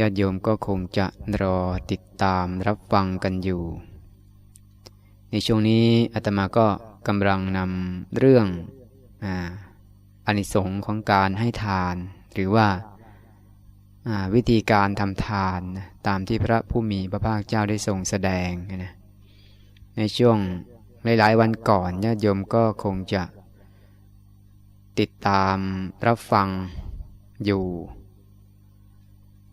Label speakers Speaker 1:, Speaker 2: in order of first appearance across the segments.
Speaker 1: ญาติโยมก็คงจะรอติดตามรับฟังกันอยู่ ในช่วงนี้อาตมาก็กำลังนำเรื่องอานิสงส์ของการให้ทาน หรือว่าวิธีการทำทานตามที่พระผู้มีพระภาคเจ้าได้ทรงแสดงนะในช่วงหลายๆวันก่อนญาติโยมก็คงจะติดตามรับฟังอยู่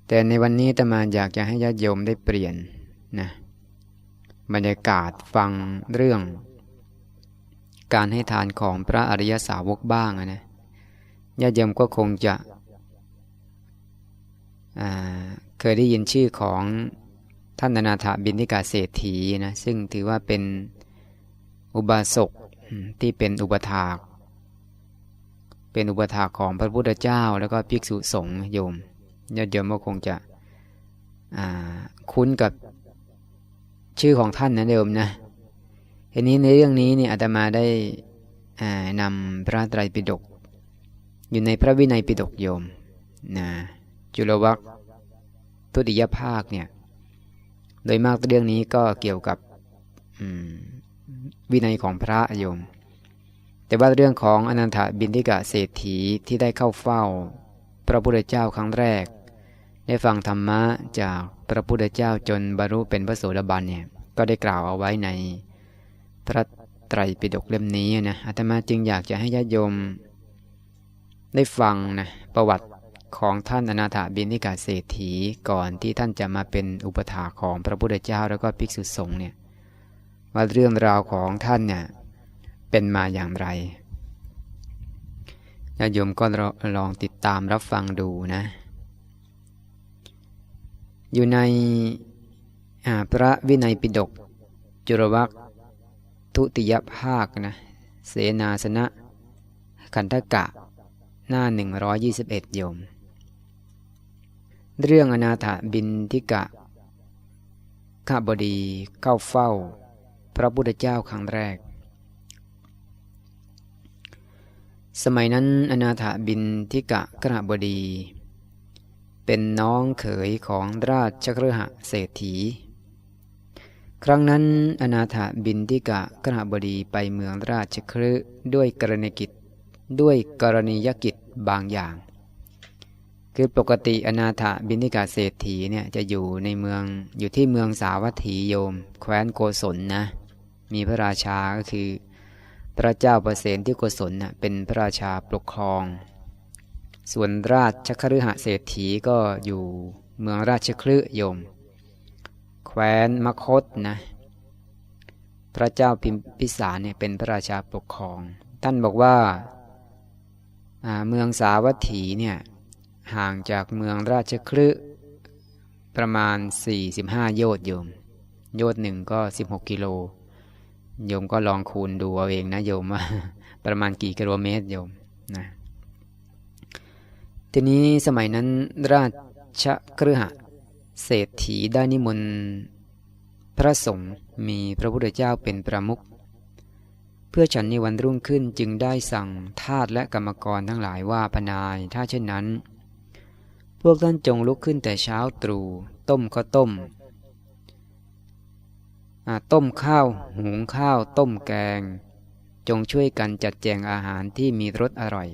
Speaker 1: แต่ในวันนี้ตมาอยากจะให้ญาติโยมได้เปลี่ยนนะบรรยากาศฟังเรื่อง การให้ทานของพระอริยสาวกบ้างนะญาติโยมก็คงจะเคยได้ยินชื่อของท่านนาถบินทิกาเศรษฐีนะซึ่งถือว่าเป็นอุบาสกที่เป็นอุปถาก เป็นอุปถากของพระพุทธเจ้าแล้วก็ภิกษุสงฆ์โยม ญาติโยมก็คงจะคุ้นกับชื่อของท่านนะโยมนะทีนี้ในเรื่องนี้เนี่ยอาตมาได้นำพระไตรปิฎกอยู่ในพระวินัยปิฎกโยมนะจุลวัคทุติยภาคเนี่ยโดยมากเรื่องนี้ก็เกี่ยวกับวินัยของพระโยม แต่ว่าเรื่องของอนันทบินทิกะเศรษฐีที่ได้เข้าเฝ้า พระพุทธเจ้าครั้งแรก ได้ฟังธรรมะจากพระพุทธเจ้าจนบรรลุเป็นพระโสดาบันเนี่ยก็ได้กล่าวเอาไว้ในพระไตรปิฎกเล่มนี้นะอาตมาจึงอยากจะให้ญาติโยม ได้ฟังนะประวัติของท่านอนาถบินทิกาเศรษฐีก่อนที่ท่านจะมาเป็นอุปถาของพระพุทธเจ้าแล้วก็ภิกษุสงฆ์เนี่ยว่าเรื่องราวของท่านเนี่ยเป็นมาอย่างไรญาโยมก็ลองติดตามรับฟังดูนะ อยู่ในพระวินัยปิฎกจุรวัคทุติยภาคนะเสนาสนะคันธกะ หน้า 121 โยม เรื่องอนาถบินทิกะข้าบดีเข้าเฝ้า พระพุทธเจ้าครั้งแรก สมัยนั้นอนาถบินทิกะกระบดี เป็นน้องเขยของราชครหะเศรษฐี ครั้งนั้นอนาถบินทิกะกระบดีไปเมืองราชครืด้วยกรณีกิจด้วยกรณียกิจบางอย่าง คือปกติอนาถบินิกาเศรษฐีเนี่ยจะอยู่ในเมืองอยู่ที่เมืองสาวัตถีโยม แคว้นโกศลนะ มีพระราชาก็คือ พระเจ้าประเสนที่โกศลเป็นพระราชาปกครอง ส่วนราชคฤหเศรษฐีก็อยู่เมืองราชคลึยม แคว้นมคตนะ พระเจ้าพิมพิสารเนี่ยเป็นพระราชาปกครอง ท่านบอกว่าเมืองสาวัตถีเนี่ยห่างจากเมืองราชคลึประมาณ 45 โยชน์โยม โยชน์หนึ่งก็ 16 กิโล โยมก็ลองคูณดูเอาเองนะโยมว่าประมาณกี่กิโลเมตรโยมนะ ทีนี้สมัยนั้นราชเครือหเศรษฐีได้นิมนต์พระสงฆ์มีพระพุทธเจ้าเป็นประมุขเพื่อฉันในวันรุ่งขึ้นจึงได้สั่งทาสและกรรมกรทั้งหลายว่าพนายถ้าเช่นนั้น พวกท่านจงลุกขึ้นแต่เช้าตรู่ต้มข้าวต้มต้มข้าว หุงข้าว ต้มแกง จงช่วยกันจัดแจงอาหารที่มีรสอร่อย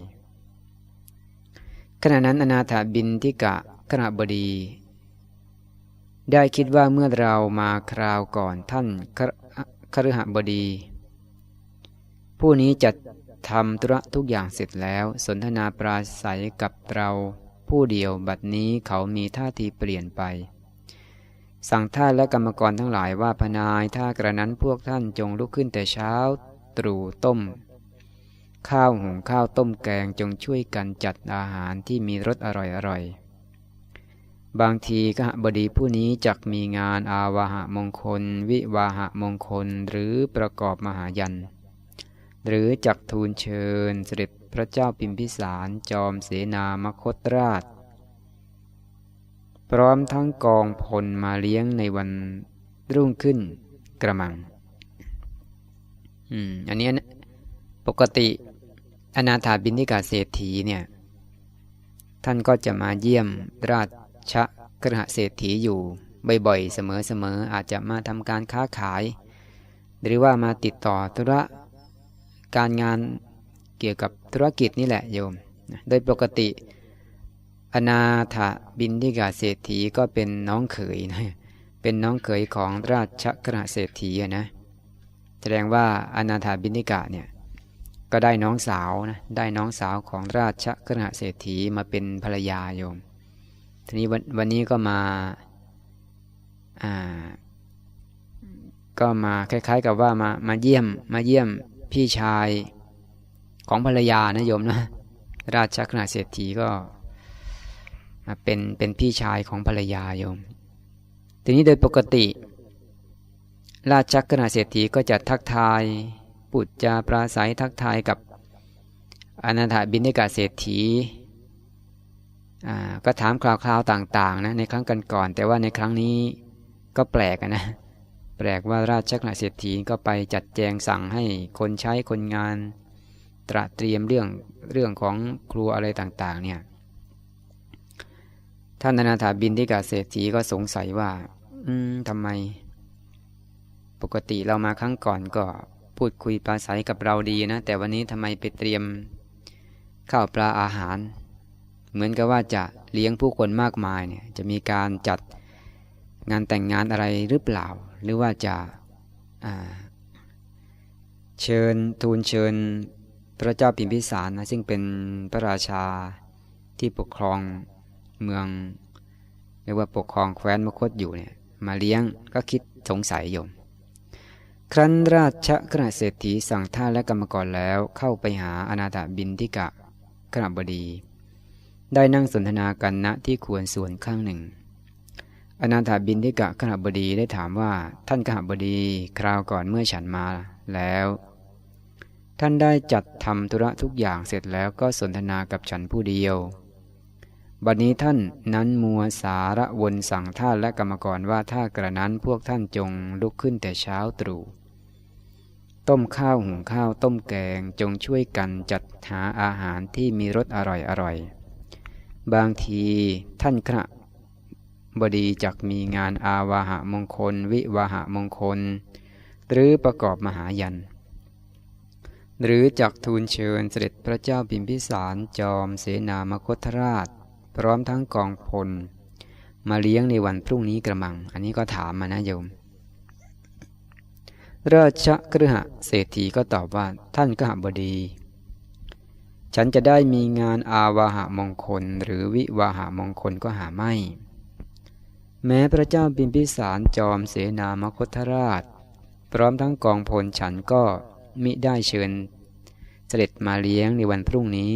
Speaker 1: ขณะนั้นอนาถาบินทิกะขณะบดี ได้คิดว่าเมื่อเรามาคราวก่อนท่านคฤหบดี ผู้นี้จัดทำธุระทุกอย่างเสร็จแล้ว สนทนาปราศัยกับเราผู้เดียวบัดนี้เขามีท่าทีเปลี่ยนไป สั่งท่านและกรรมกรทั้งหลายว่าพนายถ้ากระนั้นพวกท่านจงลุกขึ้นแต่เช้า ตรู่ต้ม ข้าวหุงข้าวต้มแกงจงช่วยกันจัดอาหารที่มีรสอร่อยอร่อย บางทีกหบดีผู้นี้จักมีงานอาวาหะมงคล วิวาหะมงคล หรือประกอบมหายัน หรือจักทูลเชิญเสด็จพระเจ้าพิมพิสารจอมเสนามคตราช พร้อมทั้งกองพลมาเลี้ยงในวันรุ่งขึ้นกระมัง อืม อันนี้ปกติ อนาถาบินิกาเศรษฐีเนี่ย ท่านก็จะมาเยี่ยมราชกระหเศรษฐีอยู่บ่อยๆ เสมอๆ อาจจะมาทำการค้าขาย หรือว่ามาติดต่อธุระการงานเกี่ยวกับธุรกิจนี่แหละโยม โดยปกติ อนาถบินทิกาเศรษฐีก็เป็นน้องเขยนะ เป็นน้องเขยของราชกระเศรษฐีนะ แสดงว่าอนาถาบินิกาเนี่ย ก็ได้น้องสาวนะได้น้องสาวของราชกระเศรษฐีมาเป็นภรรยาโยม ทีนี้วันวันนี้ก็มาอ่าก็มาคล้าย ๆ กับว่ามามาเยี่ยมมาเยี่ยมพี่ชายของภรรยานะโยมนะราชกระเศรษฐีก็เป็นเป็นพี่ชายของภรรยาโยม ทีนี้โดยปกติ ราชกระเศรษฐีก็จะทักทาย ปุจจาปราศัยทักทายกับอนาถบินิกาเศรษฐีก็ถามคราวๆต่างๆนะในครั้งกันก่อน แต่ว่าในครั้งนี้ก็แปลกนะ แปลกว่าราชกระเศรษฐีก็ไปจัดแจงสั่งให้คนใช้คนงาน ตระเตรียมเรื่องเรื่องของครัวอะไรต่างๆเนี่ยท่านอนาถาบินที่กาเศรษฐีก็สงสัยว่า อืมทำไม ปกติเรามาครั้งก่อนก็ พูดคุยปราศัยกับเราดีนะ แต่วันนี้ทำไมไปเตรียมข้าวปลาอาหาร เหมือนกับว่าจะเลี้ยงผู้คนมากมายเนี่ยจะมีการจัดงานแต่งงานอะไรหรือเปล่า หรือว่าจะเชิญทูลเชิญพระเจ้าปิมพิสารนะซึ่งเป็นพระราชาที่ปกครองเมืองเรียกว่าปกครองแคว้นมคตอยู่เนี่ยมาเลี้ยงก็คิดสงสัยอยู่ ครั้นราชขณะเศรษฐีสั่งท่าและกรรมกรแล้วเข้าไปหาอนาถบินทิกะขณะบดี ได้นั่งสนทนากันณที่ควรส่วนข้างหนึ่ง อนาถบินทิกะขณะบดีได้ถามว่าท่านขณะบดีคราวก่อนเมื่อฉันมาแล้ว ท่านได้จัดทำธุระทุกอย่างเสร็จแล้วก็สนทนากับฉันผู้เดียว บัดนี้ท่านนั้นมัวสาระวนสั่งท่านและกรรมกรว่าถ้ากระนั้นพวกท่านจงลุกขึ้นแต่เช้าตรู่ ต้มข้าวหุงข้าวต้มแกงจงช่วยกันจัดหาอาหารที่มีรสอร่อยอร่อย บางทีท่านคระบดีจักมีงานอาวาหะมงคล วิวาหะมงคล หรือประกอบมหายัน หรือจักทูลเชิญเสด็จพระเจ้าพิมพิสารจอมเสนามคตราช พร้อมทั้งกองพล มาเลี้ยงในวันพรุ่งนี้กระมัง อันนี้ก็ถามมานะโยม ราชกฤหเศรษฐีก็ตอบว่าท่านกหบดี ฉันจะได้มีงานอาวาหะมงคลหรือวิวาหะมงคลก็หาไม่ แม้พระเจ้าปิมพิสารจอมเสนามคตราช พร้อมทั้งกองพลฉันก็มิได้เชิญ เสด็จมาเลี้ยงในวันพรุ่งนี้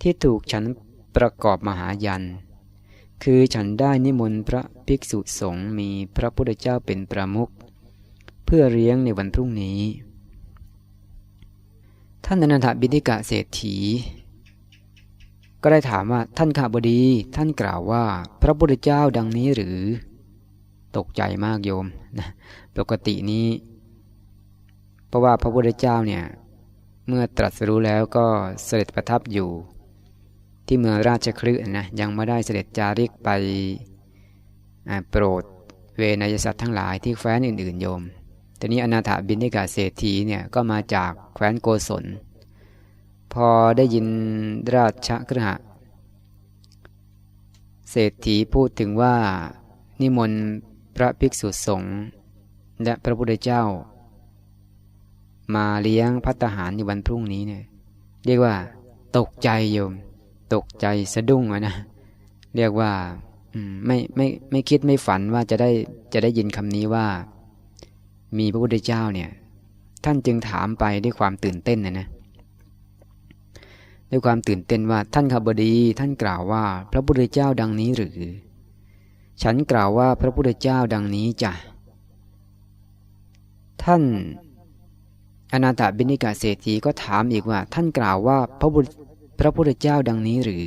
Speaker 1: ที่ถูกฉันประกอบมหายัน คือฉันได้นิมนต์พระภิกษุสงฆ์มีพระพุทธเจ้าเป็นประมุข พื่อเลี้ยงในวันพรุ่งนี้ ท่านอนันทบิณิกะเศรษฐี ก็ได้ถามว่าท่านข้าบดีท่านกล่าวว่า พระพุทธเจ้าดังนี้หรือ ตกใจมากโยมนะปกตินี้ เพราะว่าพระพุทธเจ้าเนี่ยเมื่อตรัสรู้แล้วก็เสด็จประทับอยู่ ที่เมืองราชคลึนะยังไม่ได้เสด็จจาริกไปโปรดเวนยสัตว์ทั้งหลายที่แคว้นอื่น ๆ โยม ทีนี้อนาถาบินิกาเศรษฐีเนี่ยก็มาจากแคว้นโกศล พอได้ยินราชกฤหะเศรษฐีพูดถึงว่านิมนต์พระภิกษุสงฆ์และพระพุทธเจ้า มาเลี้ยงพัตหารในวันพรุ่งนี้เนี่ยเรียกว่า ตกใจโยม ตกใจสะดุ้งนะเรียกว่าไม่ไม่ไม่คิดไม่ฝันว่าจะได้จะได้ยินคำนี้ว่า มีพระพุทธเจ้าเนี่ย ท่านจึงถามไปด้วยความตื่นเต้นนะนะด้วยความตื่นเต้นว่าท่านขบดีท่านกล่าวว่าพระพุทธเจ้าดังนี้หรือ ฉันกล่าวว่าพระพุทธเจ้าดังนี้จ้ะท่านอนาถบิณิกาเศรษฐีก็ถามอีกว่า ท่านกล่าวว่าพระพุทธพระพุทธเจ้าดังนี้หรือ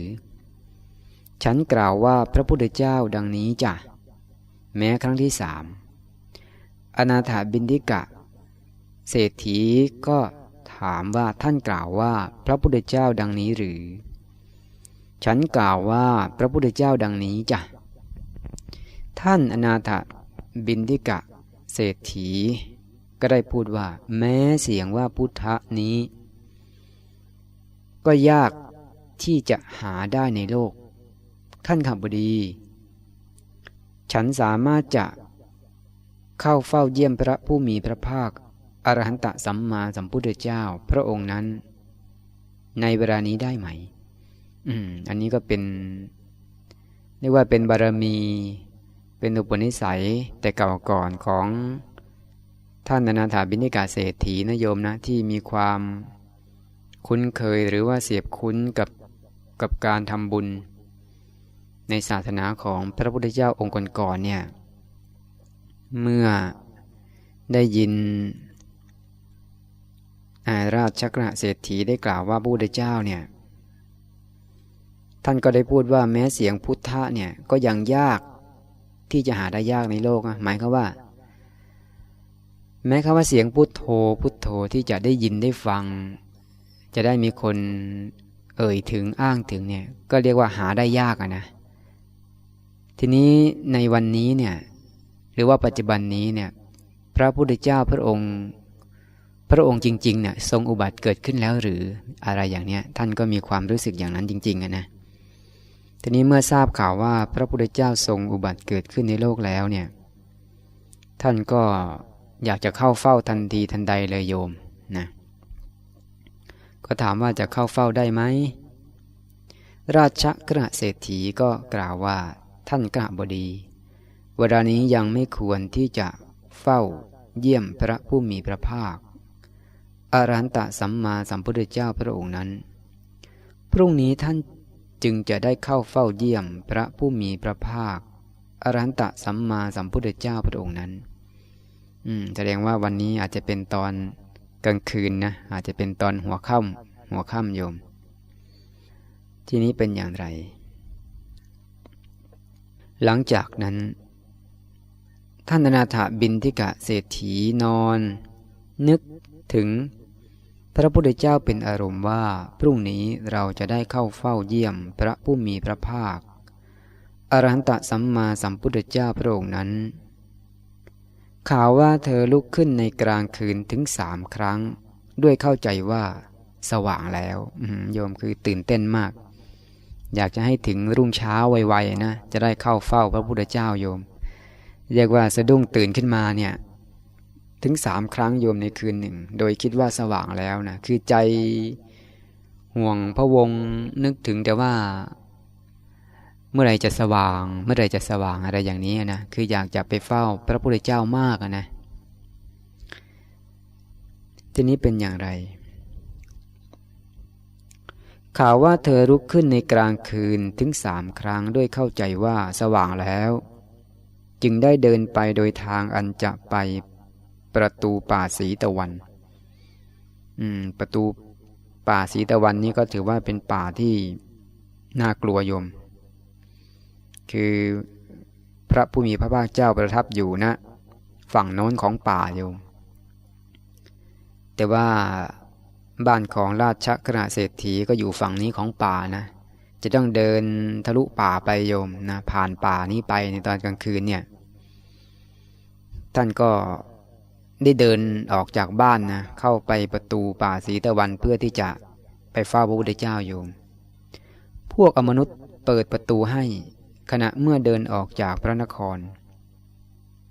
Speaker 1: ฉันกล่าวว่าพระพุทธเจ้าดังนี้จ้ะแม้ครั้งที่สาม อนาถาบินิกะ เศรษฐีก็ถามว่าท่านกล่าวว่าพระพุทธเจ้าดังนี้หรือ ฉันกล่าวว่าพระพุทธเจ้าดังนี้จ้ะ ท่านอนาถบินทิกะ เศรษฐี ก็ได้พูดว่า แม้เสียงว่าพุทธนี้ ก็ยากที่จะหาได้ในโลก ท่านขับบดี ฉันสามารถจะ เข้าเฝ้าเยี่ยมพระผู้มีพระภาค อรหันตสัมมาสัมพุทธเจ้าพระองค์นั้น ในเวลานี้ได้ไหม อืม อันนี้ก็เป็น เรียกว่าเป็นบารมี เป็นอุปนิสัยแต่เก่าก่อนของท่านนาถาบินิกาเศรษฐีนโยมนะที่มีความคุ้นเคยหรือว่าเสียบคุ้นกับกับการทำบุญ ในศาสนาของพระพุทธเจ้าองค์ก่อนๆเนี่ย เมื่อได้ยินอาราชชักระเศรษฐีได้กล่าวว่าพระพุทธเจ้าเนี่ย ท่านก็ได้พูดว่าแม้เสียงพุทธะเนี่ยก็ยังยากที่จะหาได้ยากในโลกนะหมายคือว่า แม้คำว่าเสียงพุทโธพุทโธที่จะได้ยินได้ฟัง จะได้มีคนเอ่ยถึงอ้างถึงเนี่ยก็เรียกว่าหาได้ยากะนะทีนี้ในวันนี้เนี่ย หรือว่าปัจจุบันนี้เนี่ยพระพุทธเจ้าพระองค์ พระองค์จริงๆเนี่ยทรงอุบัติเกิดขึ้นแล้วหรืออะไรอย่างเนี้ยท่านก็มีความรู้สึกอย่างนั้นจริงๆนะทีนี้เมื่อทราบข่าวว่าพระพุทธเจ้าทรงอุบัติเกิดขึ้นในโลกแล้วเนี่ยท่านก็อยากจะเข้าเฝ้าทันทีทันใดเลยโยมนะก็ถามว่าจะเข้าเฝ้าได้ไหมราชกระเศรษฐีก็กล่าวว่าท่านกระบดี เวลานี้ยังไม่ควรที่จะเฝ้าเยี่ยมพระผู้มีพระภาค อรหันตสัมมาสัมพุทธเจ้าพระองค์นั้น พรุ่งนี้ท่านจึงจะได้เข้าเฝ้าเยี่ยมพระผู้มีพระภาค อรหันตสัมมาสัมพุทธเจ้าพระองค์นั้น อืมแสดงว่าวันนี้อาจจะเป็นตอนกลางคืนนะ อาจจะเป็นตอนหัวค่ำหัวค่ำโยม ที่นี้เป็นอย่างไร หลังจากนั้น ท่านนาถบินทิกะเศรษฐีนอน นึกถึง พระพุทธเจ้าเป็นอารมณ์ว่า พรุ่งนี้เราจะได้เข้าเฝ้าเยี่ยมพระผู้มีพระภาค อรหันตสัมมาสัมพุทธเจ้าพระองค์นั้น ข่าวว่าเธอลุกขึ้นในกลางคืนถึงสามครั้ง ด้วยเข้าใจว่าสว่างแล้วโยมคือตื่นเต้นมาก อยากจะให้ถึงรุ่งเช้าไวๆนะ จะได้เข้าเฝ้าพระพุทธเจ้าโยม เรียกว่าสะดุ้งตื่นขึ้นมาเนี่ยถึงสามครั้งโยมในคืนหนึ่ง โดยคิดว่าสว่างแล้วนะคือใจห่วงพระวงนึกถึงแต่ว่า เมื่อไรจะสว่าง เมื่อไรจะสว่างอะไรอย่างนี้นะคืออยากจะไปเฝ้าพระพุทธเจ้ามากนะทีนี้เป็นอย่างไร ข่าวว่าเธอลุกขึ้นในกลางคืนถึงสามครั้งด้วยเข้าใจว่าสว่างแล้ว จึงได้เดินไปโดยทางอันจะไปประตูป่าสีตะวัน อืม ประตูป่าสีตะวันนี้ก็ถือว่าเป็นป่าที่น่ากลัวยม คือพระผู้มีพระภาคเจ้าประทับอยู่นะ ฝั่งโน้นของป่าโยม แต่ว่าบ้านของราชคณะเศรษฐีก็อยู่ฝั่งนี้ของป่านะ จะต้องเดินทะลุป่าไปโยมนะผ่านป่านี้ไปในตอนกลางคืนเนี่ย ท่านก็ได้เดินออกจากบ้านนะเข้าไปประตูป่าสีตะวันเพื่อที่จะไปเฝ้าพระพุทธเจ้าโยม พวกอมนุษย์เปิดประตูให้ขณะเมื่อเดินออกจากพระนคร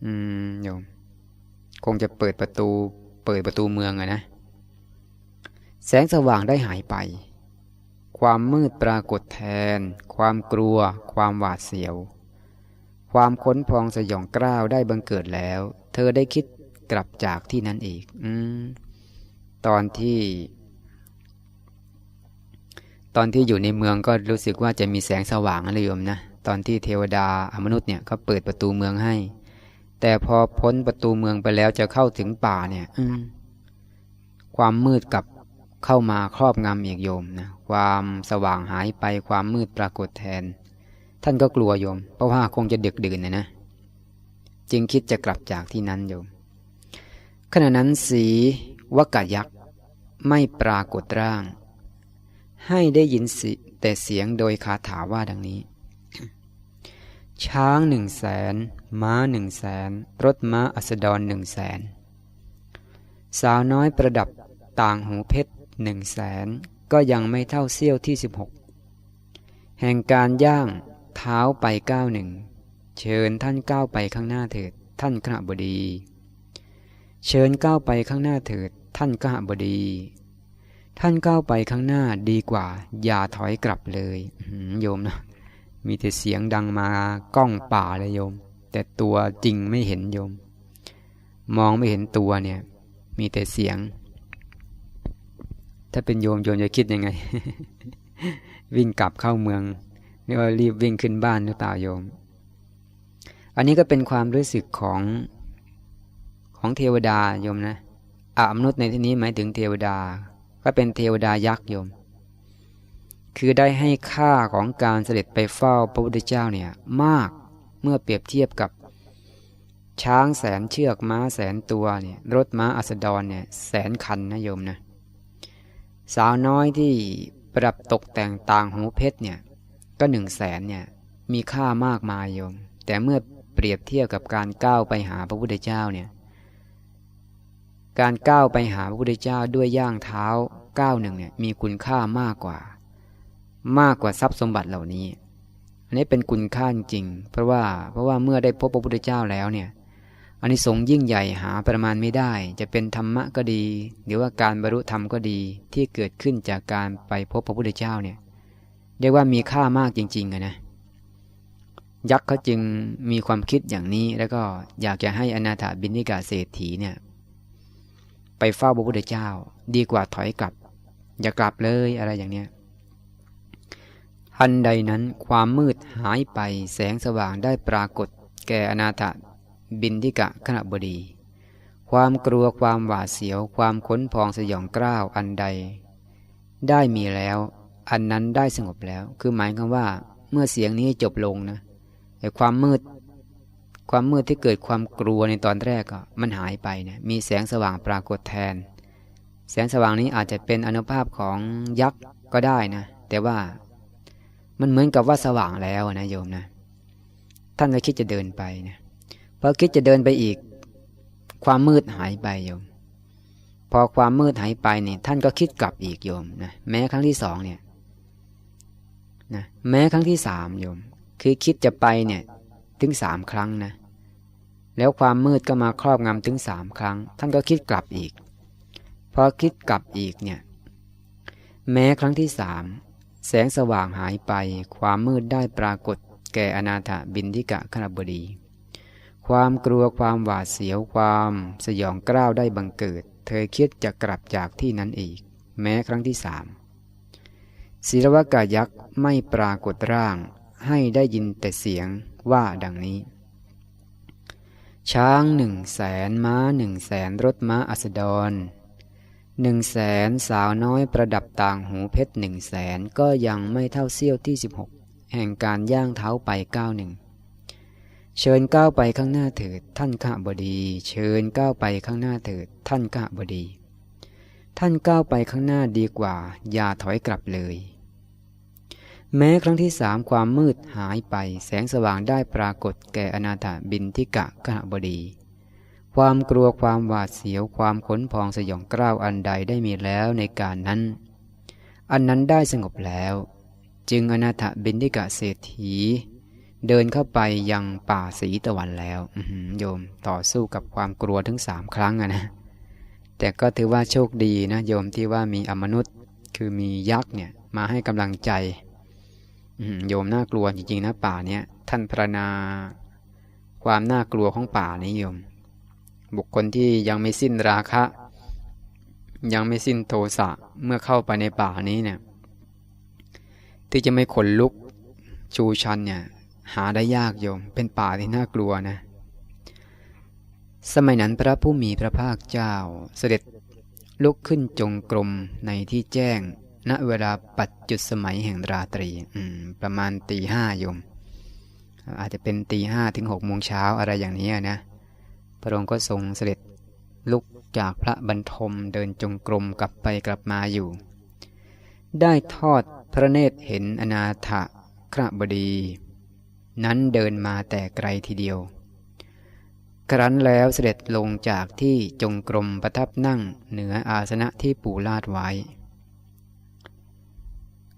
Speaker 1: อืมโยม คงจะเปิดประตู เปิดประตูเมืองอะนะ แสงสว่างได้หายไป ความมืดปรากฏแทน ความกลัว ความหวาดเสียว ความค้นพองสยองกล้าวได้บังเกิดแล้ว เธอได้คิดกลับจากที่นั้นอีกอตอนที่ ตอนที่อยู่ในเมืองก็รู้สึกว่าจะมีแสงสว่างอะไรโยมนะ ตอนที่เทวดาอมนุษย์เนี่ยเขาเปิดประตูเมืองให้ แต่พอพ้นประตูเมืองไปแล้วจะเข้าถึงป่าเนี่ยความมืดกับ เข้ามาครอบงำอีกโยมนะความสว่างหายไปความมืดปรากฏแทน ท่านก็กลัวโยม เพราะว่าคงจะดึกดื่นนะนะ จึงคิดจะกลับจากที่นั้นโยม ขณะนั้นสีวกยักษ์ไม่ปรากฏร่าง ให้ได้ยินสิแต่เสียงโดยคาถาว่าดังนี้ ช้างหนึ่งแสนม้าหนึ่งแสนรถม้าอัสดรหนึ่งแสนสาวน้อยประดับต่างหูเพชร หนึ่งแสนก็ยังไม่เท่าเสี้ยวที่สิบหกแห่งการย่างเท้าไปก้าวหนึ่ง เชิญท่านก้าวไปข้างหน้าเถิด ท่านขณะบดี เชิญก้าวไปข้างหน้าเถิด ท่านขณะบดี ท่านก้าวไปข้างหน้าดีกว่า อย่าถอยกลับเลยโยมนะมีแต่เสียงดังมากล้องป่าเลยโยม แต่ตัวจริงไม่เห็นโยม มองไม่เห็นตัวเนี่ย มีแต่เสียง ถ้าเป็นโยมโยมจะคิดยังไง วิ่งกลับเข้าเมืองหรือว่ารีบวิ่งขึ้นบ้านหรือเปล่าโยม อันนี้ก็เป็นความรู้สึกของของเทวดาโยมนะอามนุษย์ในที่นี้หมายถึงเทวดา ก็เป็นเทวดายักษ์โยม คือได้ให้ค่าของการเสด็จไปเฝ้าพระพุทธเจ้าเนี่ยมากเมื่อเปรียบเทียบกับช้างแสนเชือกม้าแสนตัวเนี่ยรถม้าอัสดรเนี่ยแสนคันนะโยมนะ สาวน้อยที่ประดับตกแต่งต่างหูเพชรเนี่ย ก็หนึ่งแสนเนี่ย มีค่ามากมายโยม แต่เมื่อเปรียบเทียบกับการก้าวไปหาพระพุทธเจ้าเนี่ย การก้าวไปหาพระพุทธเจ้าด้วยย่างเท้าก้าวหนึ่งเนี่ยมีคุณค่ามากกว่า มากกว่าทรัพย์สมบัติเหล่านี้ อันนี้เป็นคุณค่าจริง เพราะว่าเพราะว่าเมื่อได้พบพระพุทธเจ้าแล้วเนี่ย อันนี้สงยิ่งใหญ่หาประมาณไม่ได้ จะเป็นธรรมะก็ดี หรือว่าการบรรลุธรรมก็ดีที่เกิดขึ้นจากการไปพบพระพุทธเจ้าเนี่ยเรียกว่ามีค่ามากจริงๆนะยักษ์เขาจึงมีความคิดอย่างนี้แล้วก็อยากจะให้อนาถาบินิกาเศรษฐีเนี่ยไปเฝ้าพระพุทธเจ้า ดีกว่าถอยกลับ อย่ากลับเลยอะไรอย่างเนี้ยทันใดนั้นความมืดหายไปแสงสว่างได้ปรากฏ แก่อนาถ บินทิกะขณะบดี ความกลัวความหวาดเสียวความขนพองสยองกล้าวอันใด ได้มีแล้ว อันนั้นได้สงบแล้ว คือหมายความว่า เมื่อเสียงนี้จบลงนะไอ้ความมืด ความมืดที่เกิดความกลัวในตอนแรกก็มันหายไปนะมีแสงสว่างปรากฏแทน แสงสว่างนี้อาจจะเป็นอนุภาพของยักษ์ก็ได้นะ แต่ว่ามันเหมือนกับว่าสว่างแล้วนะโยมนะ ท่านก็คิดจะเดินไปนะ พอคิดจะเดินไปอีก ความมืดหายไปโยม พอความมืดหายไปเนี่ย ท่านก็คิดกลับอีกโยมนะแม้ครั้งที่สองเนี่ยนะแม้ครั้งที่สามโยม คือคิดจะไปเนี่ย ถึงสามครั้งนะ แล้วความมืดก็มาครอบงำถึงสามครั้ง ท่านก็คิดกลับอีก พอคิดกลับอีกเนี่ย แม้ครั้งที่สามแสงสว่างหายไป ความมืดได้ปรากฏแก่อนาถบินทิกะขณบดี ความกลัวความหวาดเสียวความสยองกล้าวได้บังเกิด เธอคิดจะกลับจากที่นั้นอีก แม้ครั้งที่สามศิรวกายักษ์ไม่ปรากฏร่าง ให้ได้ยินแต่เสียงว่าดังนี้ ช้างหนึ่งแสนม้าหนึ่งแสนรถม้าอัสดรหนึ่งแสนสาวน้อยประดับต่างหูเพชรหนึ่งแสนก็ยังไม่เท่าเสี้ยวที่สิบหกแห่งการย่างเท้าไปก้าวหนึ่ง เชิญก้าวไปข้างหน้าเถิดท่านข้าบดี เชิญก้าวไปข้างหน้าเถิดท่านข้าบดี ท่านก้าวไปข้างหน้าดีกว่า อย่าถอยกลับเลย แม้ครั้งที่สามความมืดหายไปแสงสว่างได้ปรากฏแก่อนาถาบินทิกะขบดี ความกลัวความหวาดเสียวความขนพองสยองกล้าวอันใดได้มีแล้วในการนั้น อันนั้นได้สงบแล้ว จึงอนาถบินทิกะเศรษฐี เดินเข้าไปยังป่าสีตะวันแล้วโยมต่อสู้กับความกลัวถึงสามครั้งนะ แต่ก็ถือว่าโชคดีนะโยมที่ว่ามีอมนุษย์ คือมียักษ์เนี่ยมาให้กำลังใจโยมน่ากลัวจริงๆนะป่าเนี้ยท่านพรณนาความน่ากลัวของป่านี้โยม บุคคลที่ยังไม่สิ้นราคะ ยังไม่สิ้นโทสะเมื่อเข้าไปในป่านี้เนี่ยที่จะไม่ขนลุกชูชันเนี่ย หาได้ยากโยม เป็นป่าที่น่ากลัวนะ สมัยนั้นพระผู้มีพระภาคเจ้าเสด็จลุกขึ้นจงกรมในที่แจ้ง ณเวลาปัจจุดสมัยแห่งราตรีประมาณตีห้าโยม อาจจะเป็นตีห้าถึงหกโมงเช้าอะไรอย่างนี้นะ พระองค์ก็ทรงเสด็จลุกจากพระบรรทมเดินจงกรมกลับไปกลับมาอยู่ ได้ทอดพระเนตรเห็นอนาถครบดี นั้นเดินมาแต่ไกลทีเดียว ครั้นแล้วเสด็จลงจากที่จงกรมประทับนั่งเหนืออาสนะที่ปูลาดไว้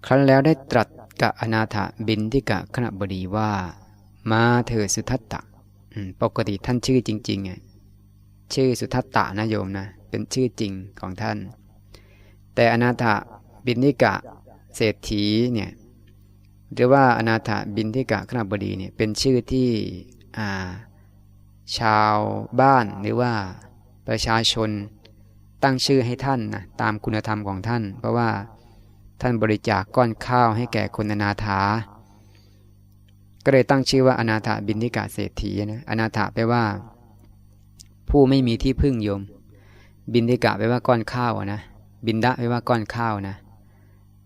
Speaker 1: ครั้นแล้วได้ตรัสกับอนาถบินทิกะขณบดีว่า มาเถิดสุทัตตะปกติท่านชื่อจริงๆไงชื่อสุทัตตะนะโยมนะ เป็นชื่อจริงของท่าน แต่อนาถบินทิกะเศรษฐีเนี่ย หรือว่าอนาถบินทิกะขณบดีเนี่ยเป็นชื่อที่ชาวบ้านหรือว่าประชาชนตั้งชื่อให้ท่านนะตามคุณธรรมของท่าน เพราะว่าท่านบริจาคก้อนข้าวให้แก่คนอนาถา ก็เลยตั้งชื่อว่าอนาถบินทิกะเศรษฐีนะอนาถแปลว่า ผู้ไม่มีที่พึ่งโยม บินทิกะแปลว่าก้อนข้าวนะ บินดะแปลว่าก้อนข้าวนะ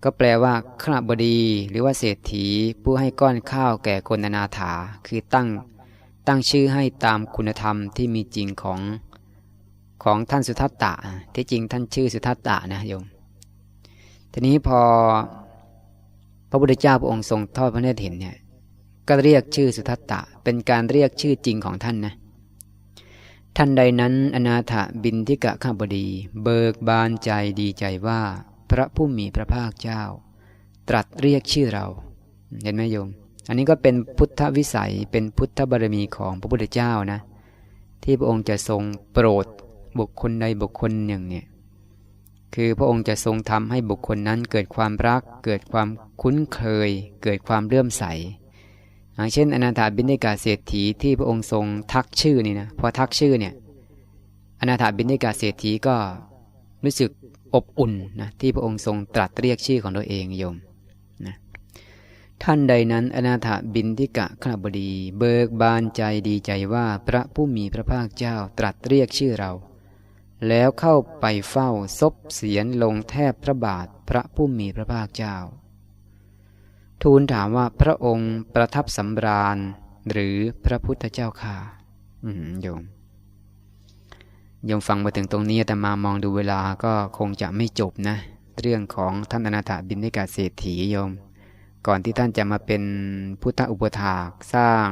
Speaker 1: ก็แปลว่าขณบดีหรือว่าเศรษฐีผู้ให้ก้อนข้าวแก่คนอนาถา คือตั้งตั้งชื่อให้ตามคุณธรรมที่มีจริงของของท่านสุทัตตะ ที่จริงท่านชื่อสุทัตตะนะโยม ทีนี้พอพระพุทธเจ้าพระองค์ทรงทอดพระเนตรเห็นเนี่ย ก็เรียกชื่อสุทัตตะ เป็นการเรียกชื่อจริงของท่านนะ ท่านใดนั้นอนาถบินทิกะข้าบดี เบิกบานใจดีใจว่า พระผู้มีพระภาคเจ้า ตรัสเรียกชื่อเรา เห็นไหมโยม อันนี้ก็เป็นพุทธวิสัยเป็นพุทธบารมีของพระพุทธเจ้านะ ที่พระองค์จะทรงโปรดบุคคลใดบุคคลหนึ่งเนี่ยคือพระองค์จะทรงทำให้บุคคลนั้นเกิดความรัก เกิดความคุ้นเคย เกิดความเลื่อมใสอย่างเช่น อนาถาบินิกาเศรษฐีที่พระองค์ทรงทักชื่อนี่นะพอทักชื่อเนี่ยอนาถาบินิกาเศรษฐีก็รู้สึก อบอุ่นนะที่พระองค์ทรงตรัสเรียกชื่อของตัวเองโยมนะท่านใดนั้นอนาถบินทิกะขณบดี เบิกบานใจดีใจว่าพระผู้มีพระภาคเจ้าตรัสเรียกชื่อเรา แล้วเข้าไปเฝ้าซบเสียนลงแทบพระบาทพระผู้มีพระภาคเจ้า ทูลถามว่าพระองค์ประทับสำราญหรือพระพุทธเจ้าค่ะอืมโยม ยมฟังมาถึงตรงนี้แต่มามองดูเวลาก็คงจะไม่จบนะ เรื่องของท่านอนาถบินิกาเศรษฐีโยม ก่อนที่ท่านจะมาเป็นพุทธอุปถากสร้าง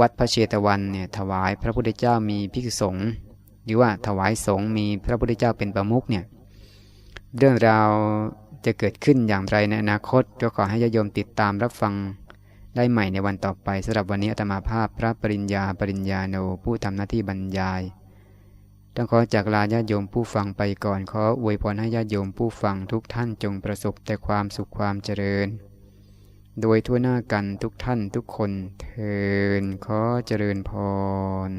Speaker 1: วัดพระเชตวันเนี่ยถวายพระพุทธเจ้ามีภิกษุสงฆ์หรือว่าถวายสงฆ์มีพระพุทธเจ้าเป็นประมุขเนี่ยเรื่องราวจะเกิดขึ้นอย่างไรในอนาคต ก็ขอให้ญาโยมติดตามรับฟังได้ใหม่ในวันต่อไปสำหรับวันนี้อาตมาภาพพระปริญญาปริญญาโนผู้ทำหน้าที่บรรยาย ต้องขอจากลาญาโยมผู้ฟังไปก่อนขออวยพรให้ญาติโยมผู้ฟังทุกท่านจงประสบแต่ความสุขความเจริญ โดยทั่วหน้ากันทุกท่านทุกคนเทินขอเจริญพร